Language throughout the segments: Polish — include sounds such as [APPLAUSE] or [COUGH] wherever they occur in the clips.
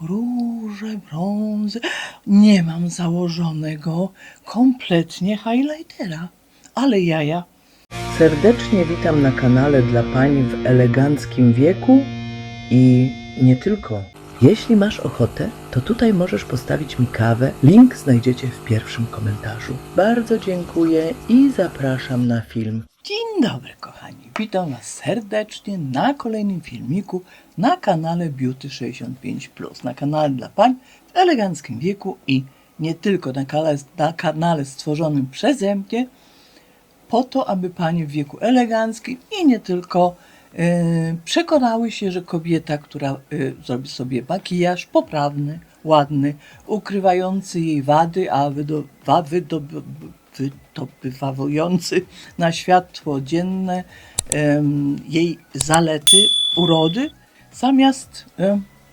róże, brązy. Nie mam założonego kompletnie highlightera, ale jaja. Serdecznie witam na kanale dla pań w eleganckim wieku i nie tylko. Jeśli masz ochotę, to tutaj możesz postawić mi kawę. Link znajdziecie w pierwszym komentarzu. Bardzo dziękuję i zapraszam na film. Dzień dobry, kochani. Witam Was serdecznie na kolejnym filmiku na kanale Beauty 65, na kanale dla pań w eleganckim wieku i nie tylko na kanale, na kanale stworzonym przeze mnie, po to, aby panie w wieku eleganckim i nie tylko e, przekonały się, że kobieta, która e, zrobi sobie makijaż poprawny, ładny, ukrywający jej wady, a wydo, wa, wydob, wydobywający na światło dzienne jej zalety, urody, zamiast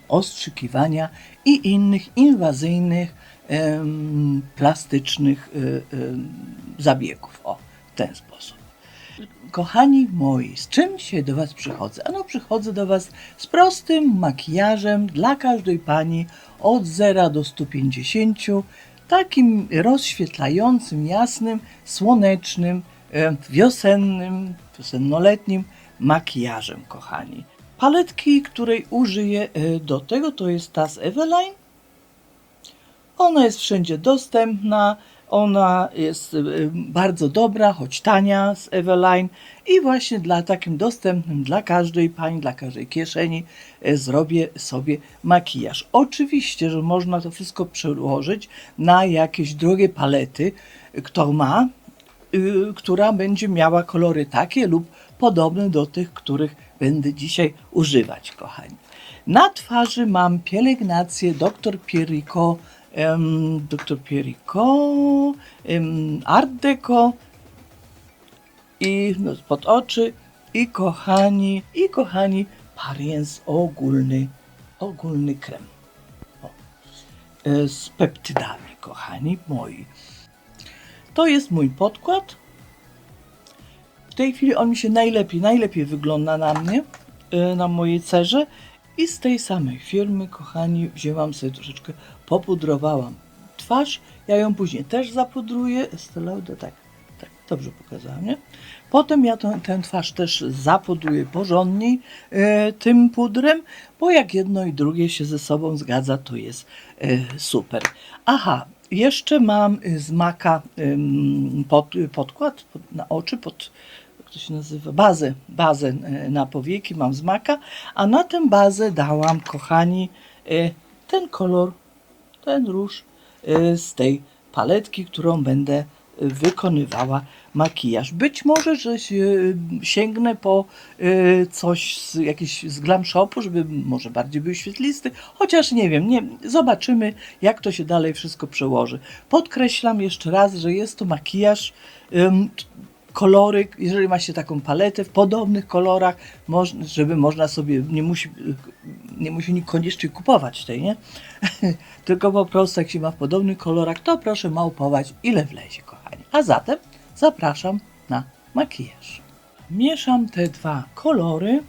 ostrzykiwania i innych inwazyjnych, plastycznych e, em, zabiegów. O, w ten sposób. Kochani moi, z czym dzisiaj do Was przychodzę? Ano przychodzę do Was z prostym makijażem dla każdej pani od 0 do 150, takim rozświetlającym, jasnym, słonecznym, e, wiosennym, wiosennoletnim makijażem, kochani. Paletki, której użyję e, do tego, to jest ta z Eveline. Ona jest wszędzie dostępna. Ona jest y, bardzo dobra, choć tania z Eveline i właśnie dla takim dostępnym dla każdej pani, dla każdej kieszeni y, zrobię sobie makijaż. Oczywiście, że można to wszystko przełożyć na jakieś drogie palety, kto ma, y, która będzie miała kolory takie lub podobne do tych, których będę dzisiaj używać, kochani. Na twarzy mam pielęgnację Dr. Pierrico Dr. Pierrico, em, Art Deco i no, pod oczy i kochani, i kochani Pariens ogólny, ogólny krem. O, e, z peptydami, kochani moi. To jest mój podkład. W tej chwili on mi się najlepiej, najlepiej wygląda na mnie, e, na mojej cerze. I z tej samej firmy, kochani, wzięłam sobie troszeczkę, popudrowałam twarz. Ja ją później też zapudruję. Estee tak, tak, dobrze pokazałam, nie? Potem ja tę, tę twarz też zapudruję porządniej e, tym pudrem, bo jak jedno i drugie się ze sobą zgadza, to jest e, super. Aha, jeszcze mam z maka pod, podkład pod, na oczy, pod, jak to się nazywa, bazę, bazę e, na powieki mam z maka, a na tę bazę dałam, kochani, e, ten kolor, ten róż e, z tej paletki, którą będę wykonywała makijaż. Być może, że się, sięgnę po coś z jakiś z glam shopu, żeby może bardziej był świetlisty, chociaż nie wiem, nie, zobaczymy jak to się dalej wszystko przełoży. Podkreślam jeszcze raz, że jest to makijaż kolory, jeżeli ma się taką paletę w podobnych kolorach, żeby można sobie, nie musi, nie musi nikt koniecznie kupować tej, nie? [LAUGHS] Tylko po prostu jak się ma w podobnych kolorach, to proszę małpować ile wlezie, kochani. A zatem zapraszam na makijaż. Mieszam te dwa kolory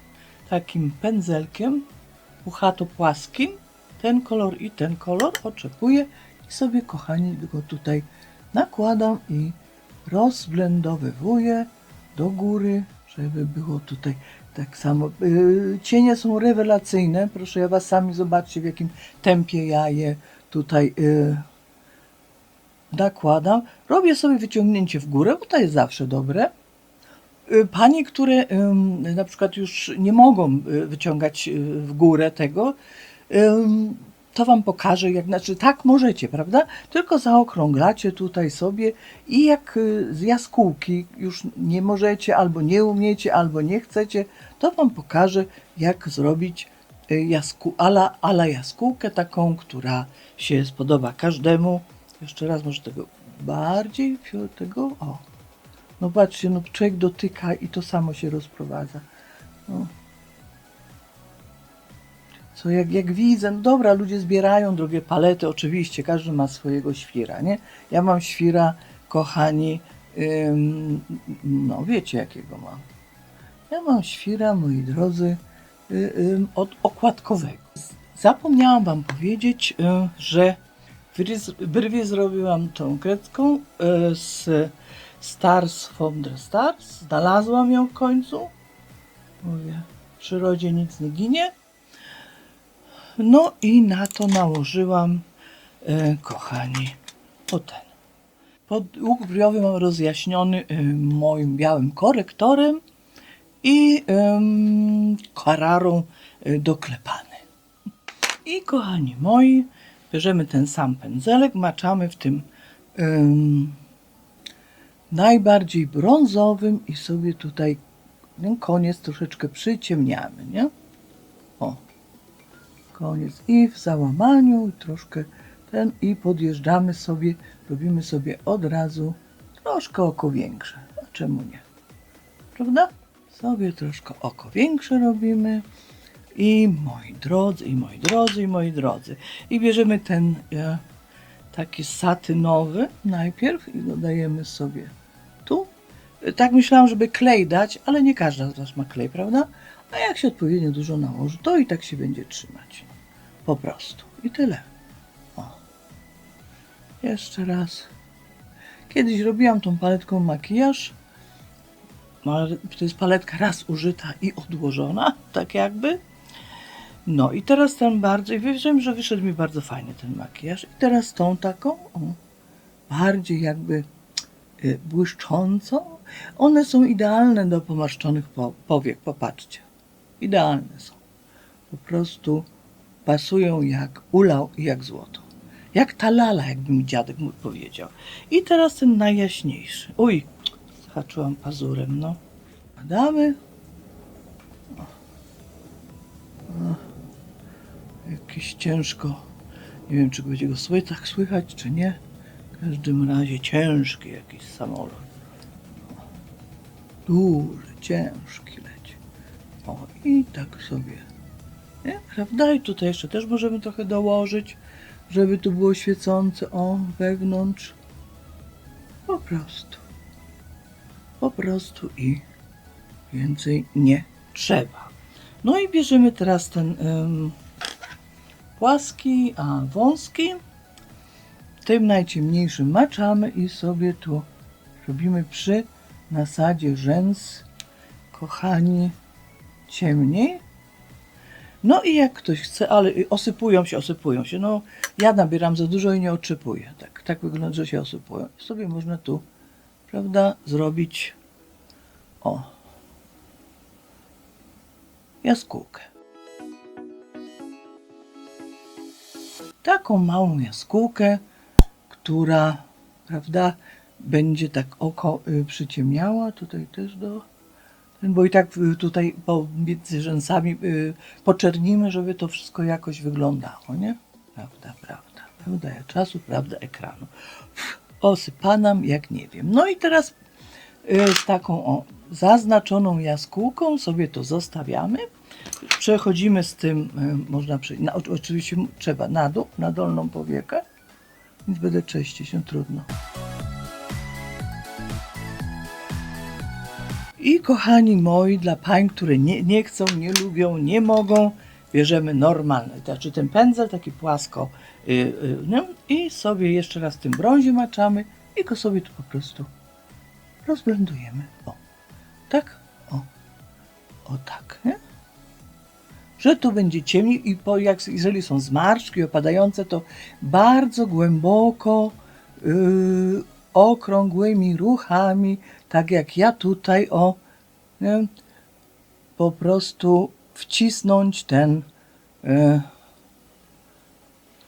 takim pędzelkiem puchato płaskim. Ten kolor i ten kolor oczekuję i sobie, kochani, go tutaj nakładam i rozblendowywuję do góry, żeby było tutaj tak samo. Yy, cienie są rewelacyjne. Proszę ja Was sami zobaczcie, w jakim tempie ja je tutaj yy, nakładam. Robię sobie wyciągnięcie w górę, bo to jest zawsze dobre. Y, Panie, które na przykład już nie mogą y, wyciągać y, w górę tego, to Wam pokażę, jak, znaczy tak możecie, prawda? Tylko zaokrąglacie tutaj sobie i jak y, z jaskółki już nie możecie, albo nie umiecie, albo nie chcecie, to Wam pokażę, jak zrobić y, jasku, ala, ala jaskółkę taką, która się spodoba każdemu. Jeszcze raz może tego bardziej, tego, o. No patrzcie, no człowiek dotyka i to samo się rozprowadza. No. Co jak, jak widzę, no dobra, ludzie zbierają drogie palety, oczywiście, każdy ma swojego świra, nie? Ja mam świra, kochani, ym, no wiecie jakiego mam. Ja mam świra, moi drodzy, y, od okładkowego. Zapomniałam Wam powiedzieć, y, że brwi zrobiłam tą kredką y, z Stars from the Stars. Znalazłam ją w końcu. Mówię, w przyrodzie nic nie ginie. No i na to nałożyłam, e, kochani, o ten. Pod łuk brwiowy mam rozjaśniony e, moim białym korektorem i em, kararą e, doklepany. I kochani moi, bierzemy ten sam pędzelek, maczamy w tym najbardziej brązowym i sobie tutaj ten koniec troszeczkę przyciemniamy, nie? Koniec i w załamaniu troszkę ten i podjeżdżamy sobie, robimy sobie od razu troszkę oko większe. A czemu nie? Prawda? Sobie troszkę oko większe robimy. I moi drodzy, i moi drodzy, i moi drodzy. I bierzemy ten e, taki satynowy najpierw i dodajemy sobie tu. E, Tak myślałam, żeby klej dać, ale nie każda z Was ma klej, prawda? A jak się odpowiednio dużo nałoży, to i tak się będzie trzymać. Po prostu. I tyle. O. Jeszcze raz. Kiedyś robiłam tą paletką makijaż. No, to jest paletka raz użyta i odłożona, tak jakby. No i teraz ten bardzo, i wiem, że wyszedł mi bardzo fajny ten makijaż. I teraz tą taką, o, bardziej jakby y, błyszczącą. One są idealne do pomarszczonych po, powiek, popatrzcie. Idealne są. Po prostu pasują jak ulał i jak złoto. Jak ta lala, jakby mi dziadek mój powiedział. I teraz ten najjaśniejszy. Uj, zahaczyłam pazurem, no. Badamy. O. O. Jakieś ciężko. Nie wiem, czy będzie go słychać, tak słychać, czy nie. W każdym razie ciężki jakiś samolot. Duży, ciężki. O, i tak sobie. Nie? Prawda? I tutaj jeszcze też możemy trochę dołożyć, żeby tu było świecące. O, wewnątrz. Po prostu. Po prostu i więcej nie trzeba. No i bierzemy teraz ten em, płaski, a wąski. Tym najciemniejszym maczamy i sobie tu robimy przy nasadzie rzęs, kochani, ciemniej. No i jak ktoś chce, ale osypują się, osypują się. No ja nabieram za dużo i nie oczypuję. Tak, tak wygląda, że się osypują. Sobie można tu, prawda, zrobić o jaskółkę. Taką małą jaskółkę, która, prawda, będzie tak oko y, przyciemniała. Tutaj też do. Bo i tak y, tutaj pomiędzy rzęsami y, poczernimy, żeby to wszystko jakoś wyglądało, nie? Prawda, prawda. Prawda czasu, prawda ekranu. Osypanam jak nie wiem. No i teraz y, z taką o, zaznaczoną jaskółką sobie to zostawiamy. Przechodzimy z tym, można przejść, na, oczywiście trzeba na dół, na dolną powiekę, więc będę czyścić, się trudno. I kochani moi, dla pań, które nie, nie chcą, nie lubią, nie mogą, bierzemy normalny, znaczy ten pędzel taki płasko y, y, no, i sobie jeszcze raz tym brązie maczamy i go sobie tu po prostu rozblendujemy. O, tak? O, o tak, nie? Że tu będzie ciemniej i po, jak, jeżeli są zmarszczki opadające, to bardzo głęboko, yy, okrągłymi ruchami, tak jak ja tutaj, o, nie? po prostu wcisnąć ten, e,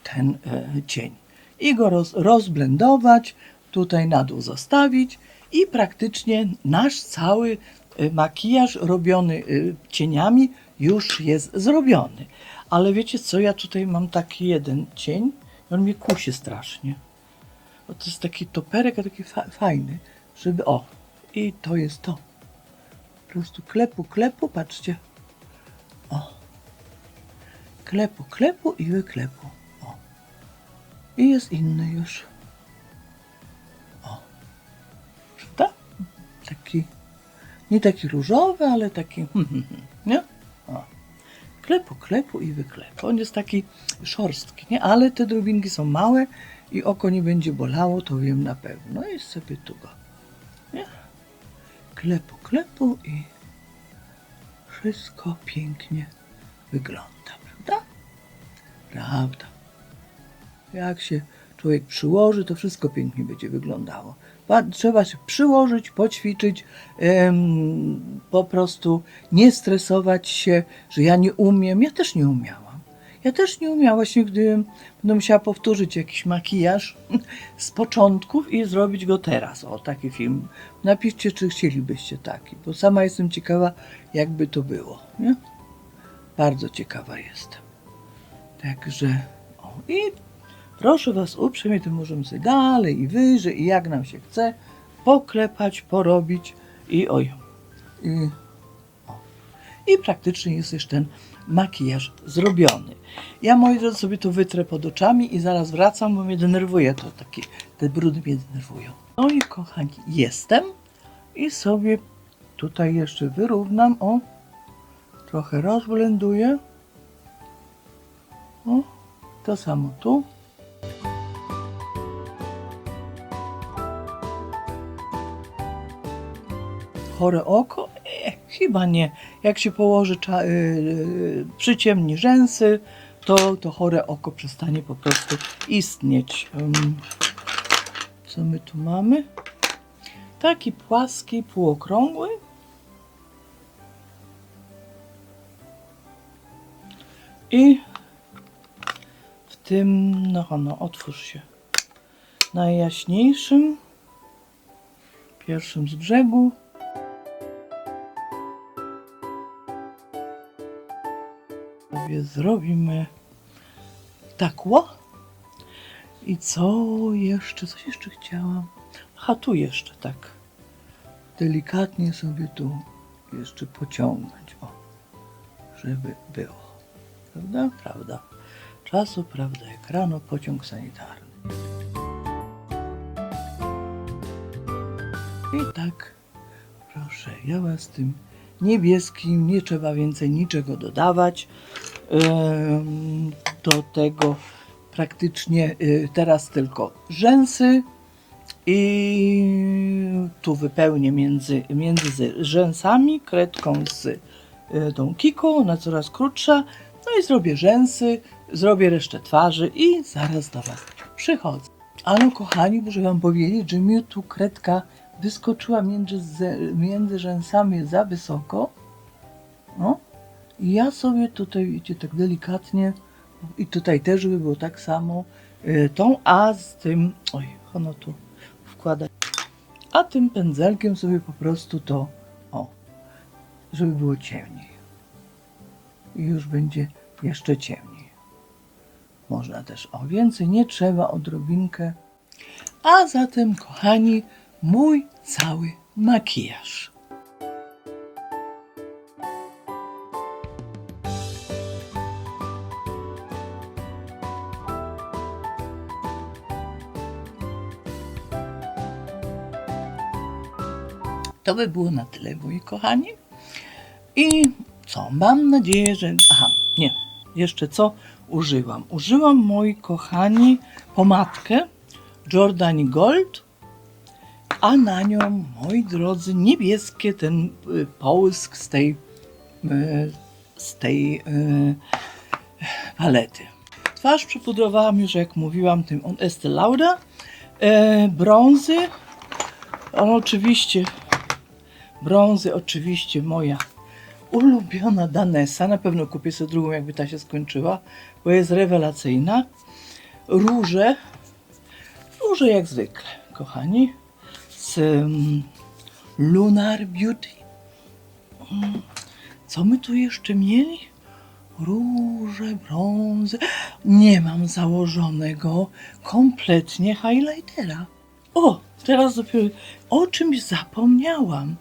ten e, cień i go roz, rozblendować, tutaj na dół zostawić i praktycznie nasz cały e, makijaż robiony cieniami już jest zrobiony. Ale wiecie co, ja tutaj mam taki jeden cień i on mnie kusi strasznie. Bo to jest taki toperek, a taki fa- fajny, żeby o, i to jest to. Po prostu klepu, klepu, patrzcie. O. Klepu, klepu i wyklepu. O. I jest inny już. O. Prawda? Taki, nie taki różowy, ale taki, nie? O. klepu, klepu i wyklepu. On jest taki szorstki, nie? Ale te drobinki są małe i oko nie będzie bolało, to wiem na pewno. I sobie tu go? Klepu, klepu i wszystko pięknie wygląda, prawda? Prawda. Jak się człowiek przyłoży, to wszystko pięknie będzie wyglądało. Ba- Trzeba się przyłożyć, poćwiczyć, po prostu nie stresować się, że ja nie umiem. Ja też nie umiałam. Ja też nie umiałam. Właśnie gdybym będę musiała powtórzyć jakiś makijaż z początków i zrobić go teraz. O, taki film. Napiszcie, czy chcielibyście taki, bo sama jestem ciekawa, jakby to było. Nie? Bardzo ciekawa jestem. Także, o, i proszę Was uprzejmie, to możemy sobie dalej i wyżej, i jak nam się chce, poklepać, porobić i oj. I, o. I praktycznie jest już ten makijaż zrobiony. Ja, moi drodzy, sobie to wytrę pod oczami i zaraz wracam, bo mnie denerwuje to, takie, te brudy mnie denerwują. No i kochani, jestem i sobie tutaj jeszcze wyrównam, o, trochę rozblenduję. O, to samo tu. Chore oko? Chyba nie. Jak się położy, cza- y, y, przyciemni rzęsy, to, to chore oko przestanie po prostu istnieć. Ym, co my tu mamy? Taki płaski, półokrągły. I w tym, no, no, otwórz się. Najjaśniejszym, pierwszym z brzegu. Sobie zrobimy takło. I co jeszcze? Coś jeszcze chciałam. Aha, tu jeszcze tak. Delikatnie sobie tu jeszcze pociągnąć. O, żeby było. Prawda? Prawda. Czasu, prawda, ekranu, pociąg sanitarny. I tak, proszę, ja was tym niebieskim nie trzeba więcej niczego dodawać. Do tego praktycznie y, teraz tylko rzęsy i tu wypełnię między, między rzęsami kredką z y, tą kiką, ona coraz krótsza. No i zrobię rzęsy, zrobię resztę twarzy i zaraz do Was przychodzę. Ale kochani, muszę Wam powiedzieć, że mi tu kredka wyskoczyła między, między rzęsami za wysoko. No. I ja sobie tutaj, wiecie, tak delikatnie i tutaj też, żeby było tak samo y, tą, a z tym, oj, ono tu wkłada. A tym pędzelkiem sobie po prostu to, o, żeby było ciemniej. I już będzie jeszcze ciemniej. Można też o więcej, nie trzeba odrobinkę. A zatem, kochani, mój cały makijaż. To by było na tyle, moi kochani. I co? Mam nadzieję, że. Aha, nie. Jeszcze co użyłam? Użyłam, moi kochani, pomadkę Jordani Gold, a na nią, moi drodzy, niebieskie ten y, połysk z tej, y, z tej y, palety. Twarz przypudrowałam już, jak mówiłam, tym od Estee Lauda. E, brązy. On oczywiście brązy, oczywiście moja ulubiona Danesa. Na pewno kupię sobie drugą, jakby ta się skończyła, bo jest rewelacyjna. Róże, róże jak zwykle, kochani, z um, Lunar Beauty. Mm, Co my tu jeszcze mieli? Róże, brązy. Nie mam założonego kompletnie highlightera. O, teraz dopiero o czymś zapomniałam.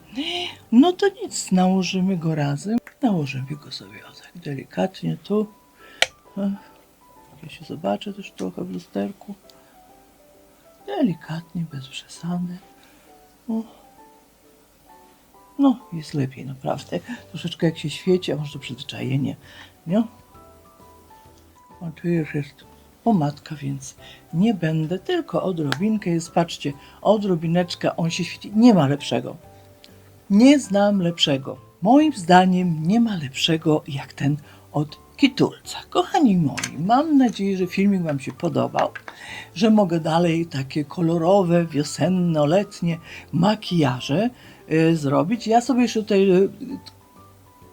No to nic, nałożymy go razem. Nałożymy go sobie o tak delikatnie tu. Ja się zobaczę też trochę w lusterku. Delikatnie, bez przesady. O. No, jest lepiej, naprawdę. Troszeczkę jak się świeci, a może to przyzwyczajenie, nie? A tu już jest pomadka, więc nie będę, tylko odrobinkę jest, patrzcie, odrobineczka, on się świeci, nie ma lepszego. Nie znam lepszego. Moim zdaniem nie ma lepszego jak ten od Kitulca. Kochani moi, mam nadzieję, że filmik Wam się podobał, że mogę dalej takie kolorowe, wiosenno-letnie makijaże y, zrobić. Ja sobie jeszcze tutaj y,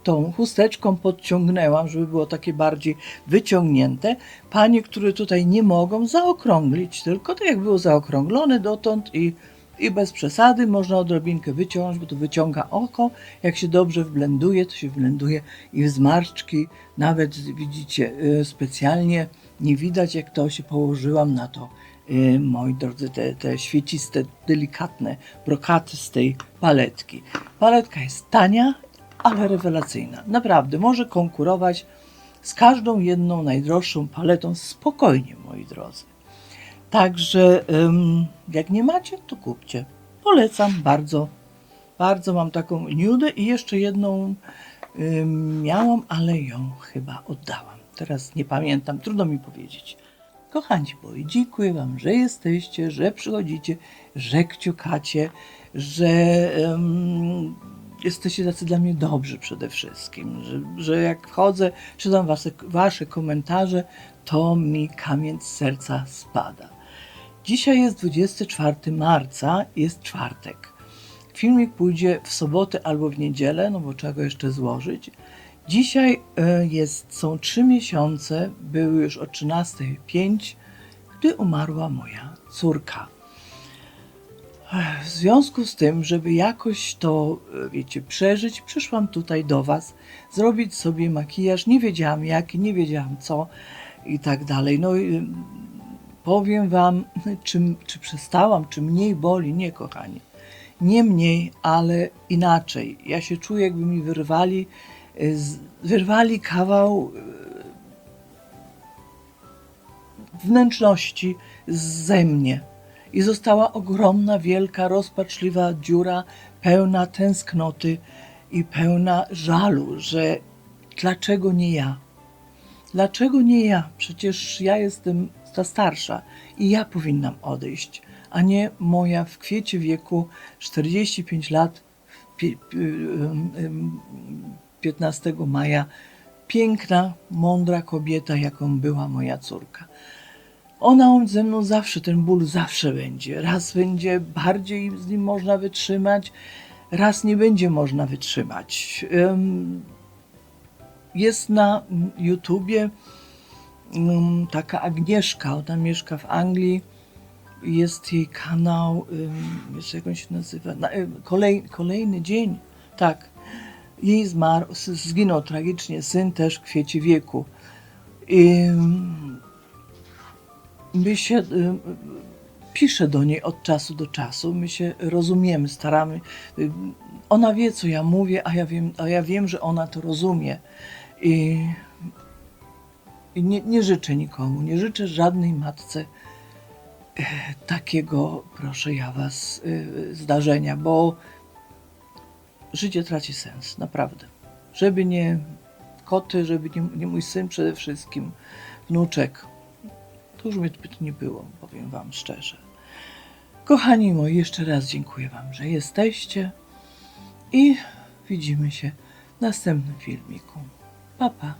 tą chusteczką podciągnęłam, żeby było takie bardziej wyciągnięte. Panie, które tutaj nie mogą zaokrąglić, tylko tak jak było zaokrąglone dotąd i, i bez przesady można odrobinkę wyciągnąć, bo to wyciąga oko. Jak się dobrze wblenduje, to się wblenduje i w zmarszczki. Nawet widzicie, y, specjalnie nie widać, jak to się położyłam na to. y, Moi drodzy, te, te świeciste, delikatne brokaty z tej paletki. Paletka jest tania ale rewelacyjna. Naprawdę, może konkurować z każdą jedną najdroższą paletą spokojnie, moi drodzy. Także jak nie macie, to kupcie. Polecam bardzo. Bardzo mam taką niudę i jeszcze jedną miałam, ale ją chyba oddałam. Teraz nie pamiętam, trudno mi powiedzieć. Kochani moi, dziękuję Wam, że jesteście, że przychodzicie, że kciukacie, że em, jesteście tacy dla mnie dobrzy przede wszystkim, że, że jak wchodzę, czytam wasze, wasze komentarze, to mi kamień z serca spada. Dzisiaj jest 24 marca, jest czwartek. Filmik pójdzie w sobotę albo w niedzielę, no bo trzeba go jeszcze złożyć. Dzisiaj e, jest, są trzy miesiące, były już o 13.05, gdy umarła moja córka. W związku z tym, żeby jakoś to, e, wiecie, przeżyć, przyszłam tutaj do Was, zrobić sobie makijaż. Nie wiedziałam jaki, nie wiedziałam co i tak dalej. No powiem Wam, czy, czy przestałam, czy mniej boli. Nie, kochani. Nie mniej, ale inaczej. Ja się czuję, jakby mi wyrwali, e, wyrwali kawał e, wnętrzności ze mnie i została ogromna, wielka, rozpaczliwa dziura, pełna tęsknoty i pełna żalu, że dlaczego nie ja? Dlaczego nie ja? Przecież ja jestem ta starsza i ja powinnam odejść, a nie moja w kwiecie wieku 45 lat, w pie- pi- ym, ym, 15 maja, piękna, mądra kobieta, jaką była moja córka. Ona ze mną zawsze, ten ból zawsze będzie. Raz będzie bardziej z nim można wytrzymać, raz nie będzie można wytrzymać. Ym, Jest na YouTubie ym, taka Agnieszka, ona mieszka w Anglii. Jest jej kanał, jeszcze jak on się nazywa, na, kolej, kolejny dzień, tak. Jej zmarł, zginął tragicznie syn też w kwiecie wieku. Ym, my się y, piszę do niej od czasu do czasu, my się rozumiemy, staramy. Ona wie, co ja mówię, a ja wiem, a ja wiem że ona to rozumie. I, i nie, nie życzę nikomu, nie życzę żadnej matce e, takiego, proszę ja was, y, zdarzenia, bo życie traci sens, naprawdę. Żeby nie koty, żeby nie, nie mój syn przede wszystkim, wnuczek, to już mnie by tu nie było, powiem Wam szczerze. Kochani moi, jeszcze raz dziękuję Wam, że jesteście i widzimy się w następnym filmiku. Pa, pa.